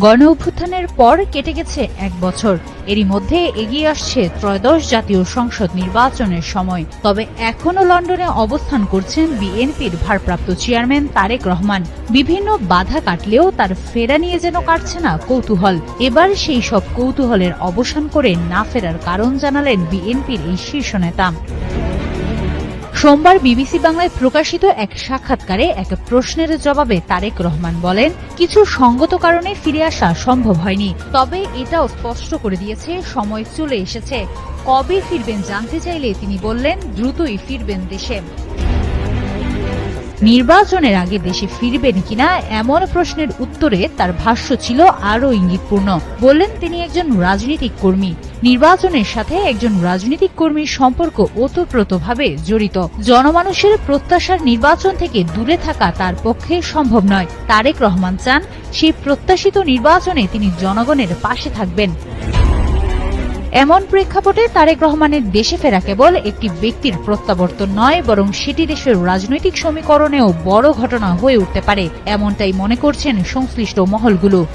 গণ অভ্যুত্থানের পর কেটে গেছে এক বছর। এরই মধ্যে এগিয়ে আসছে ত্রয়োদশ জাতীয় সংসদ নির্বাচনের সময়। তবে এখনও লন্ডনে অবস্থান করছেন বিএনপির ভারপ্রাপ্ত চেয়ারম্যান তারেক রহমান। বিভিন্ন বাধা কাটলেও তার ফেরা নিয়ে যেন কাটছে না কৌতূহল। এবার সেই সব কৌতূহলের অবসান করে না ফেরার কারণ জানালেন বিএনপির এই শীর্ষ নেতা। সোমবার বিবিসি বাংলায় প্রকাশিত এক সাক্ষাৎকারে এক প্রশ্নের জবাবে তারেক রহমান বলেন, কিছু সঙ্গত কারণে ফিরে আসা সম্ভব হয়নি। তবে এটাও স্পষ্ট করে দিয়েছে, সময় চলে এসেছে। কবে ফিরবেন জানতে চাইলে তিনি বললেন, দ্রুতই ফিরবেন দেশে। নির্বাচনের আগে দেশে ফিরবেন কিনা এমন প্রশ্নের উত্তরে তার ভাষ্য ছিল আরও ইঙ্গিতপূর্ণ। বললেন তিনি একজন রাজনৈতিক কর্মী। নির্বাচনের সাথে একজন রাজনৈতিক কর্মীর সম্পর্ক ওতপ্রোতভাবে জড়িত। জনমানুষের প্রত্যাশার নির্বাচন থেকে দূরে থাকা তার পক্ষে সম্ভব নয়। তারেক রহমান চান সেই প্রত্যাশিত নির্বাচনে তিনি জনগণের পাশে থাকবেন। এমন প্রেক্ষাপটে তারেক রহমানের দেশে ফেরা কেবল একটি ব্যক্তির প্রত্যাবর্তন নয়, বরং সেটি দেশের রাজনৈতিক সমীকরণেও বড় ঘটনা হয়ে উঠতে পারে, এমনটাই মনে করছেন সংশ্লিষ্ট মহলগুলো।